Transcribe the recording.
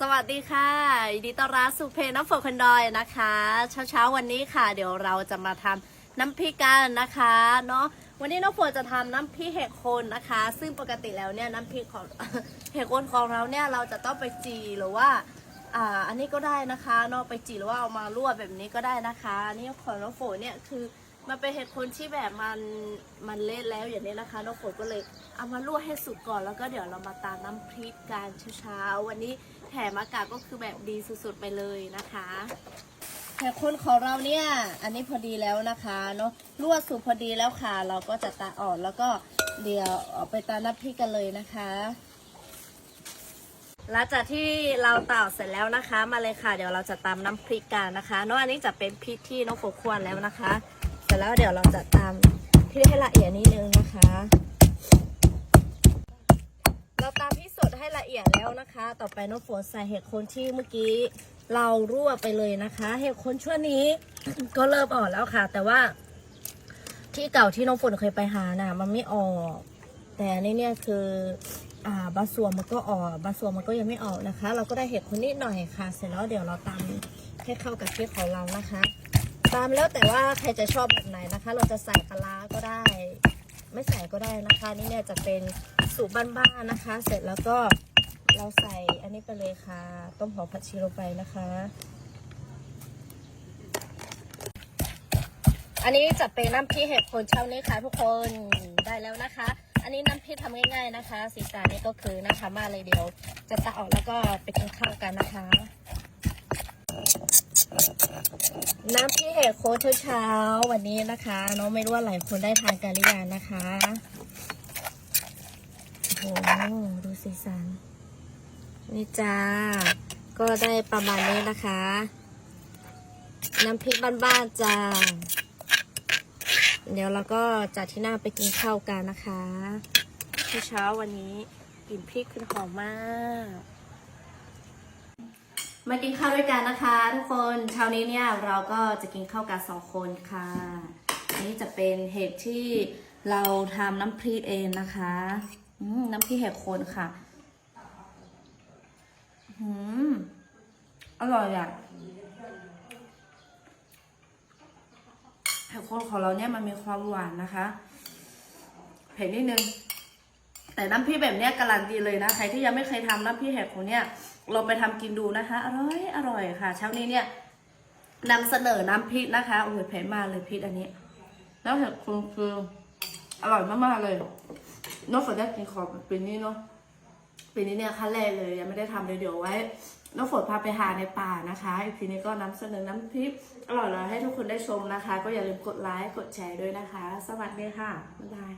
สวัสดีค่ะยินดีต้อนรับสู่เพจน้ำฝนคนดอยนะคะ เช้าเช้าวันนี้ค่ะ เดี๋ยวเราจะมาทำน้ำพริกกันนะคะเนาะวันนี้น้ำฝนจะทำน้ำพริกเห็ดโคนนะคะ ซึ่งปกติแล้วเนี่ยน้ำพริกของเห็ดโคนของเราเนี่ยเราจะต้องไปจีหรือว่าอ่าอันนี้ก็ได้นะคะเนาะไปจีหรือว่าเอามาลวกแบบนี้ก็ได้นะคะอันนี่ของน้ำฝนเนี่ยคือ มันเป็นเห็ดคนที่แบบมันมันเละแล้วอย่างนี้นะคะน้ำฝนก็เลยเอามาลวกให้สุกก่อนแล้วก็เดี๋ยวเรามาตามน้ำพริกกันเช้าๆวันนี้แถมอากาศก็คือแบบดีสุดๆไปเลยนะคะแต่คนของเราเนี่ยอันนี้พอดีแล้วนะคะเนาะลวกสุกพอดีแล้วค่ะ เราก็จะตาอ่อนแล้วก็เดี๋ยวเอาไปตาน้ำพริกกันเลยนะคะหลังจากที่เราตาเสร็จแล้วนะคะ มาเลยค่ะ เดี๋ยวเราจะตำน้ำพริกกันนะคะเนาะอันนี้จะเป็นพริกที่น้องโฟควรแล้วนะคะ ร็จแล้วเดี๋ยวเราจะตำพริกให้ละเอียดนิดนึงนะคะ เราตามที่สดให้ละเอียดแล้วนะคะ ต่อไปน้องฝนใส่เห็ดโคนที่เมื่อกี้เรารั่วไปเลยนะคะ เห็ดโคนช่วงนี้ ก็เริ่มออกแล้วค่ะ แต่ว่า ที่เก่าที่น้องฝนเคยไปหาน่ะ มันไม่ออก แต่อันนี่เนี่ยคือ อ่าบาส่วนมันก็ออกบาส่วนมันก็ยังไม่ออกนะคะ เราก็ได้เห็ดคนนิดหน่อยค่ะ เสร็จแล้วเดี๋ยวเราตำให้เข้ากับพริกของเรานะคะ ตามแล้วแต่ว่าใครจะชอบแบบไหนนะคะ เราจะใส่ปลาก็ได้ ไม่ใส่ก็ได้นะคะ นี่เนี่ยจะเป็นสูตรบ้านๆนะคะ เสร็จแล้วก็เราใส่อันนี้ไปเลยค่ะ ต้มหอมผัดชีลงไปนะคะ อันนี้จะเป็นน้ำพริกเห็ดโคนเช้านี้ค่ะทุกคนได้แล้วนะคะ อันนี้น้ำพริกทำง่ายๆนะคะ สีสันนี่ก็คือนะคะมาเลยเดียว จะตักออกแล้วก็ไปกินข้าวกันนะคะ น้ำพริกเห็ดโคนเช้าๆวันนี้นะคะน้องไม่รู้ว่าหลายคนได้ทานกันหรือยังนะคะโอ้โหดูสีสันนี่จ้าก็ได้ประมาณนี้นะคะ น้ำพริกบ้านๆจ้าเดี๋ยวเราก็จัดที่หน้าไปกินข้าวกันนะคะเช้าๆวันนี้กลิ่นพริกขึ้นหอมมาก มากินข้าวด้วยกันนะคะ ทุกคนเช้านี้เนี่ยเราก็จะกินข้าวกันสองคนค่ะนนี้จะเป็นเห็ดที่เราทำน้ำพริกเองนะคะอืน้ำพริกเห็ดโคนค่ะอืมอร่อยอะเห็ดโคนของเราเนี่ยมันมีความหวานนะคะ เผ็ดนิดนึง แต่น้ำพริกแบบเนี้ยการันตีเลยนะ ใครที่ยังไม่เคยทำน้ำพริกเห็ดโคนเนี่ยลองไปทำกินดูนะคะ อร่อยอร่อยค่ะ เช้านี้เนี่ยนำเสนอน้ำพริกนะคะโอ้ยเผ็ดมากเลยพริกอันนี้ แล้วเห็ดคนคืออร่อยมากๆเลยนอกจากได้กินของปีนี้เนาะปีนี้เนี่ยขั้นแรกเลยยังไม่ได้ทำเลยเดี๋ยวไว้น้องฝนพาไปหาในป่านะคะอีกทีนี้ก็นำเสนอน้ำพริกอร่อยๆให้ทุกคนได้ชมนะคะ ก็อย่าลืมกดไลค์กดแชร์ด้วยนะคะ สวัสดีค่ะบ๊ายบาย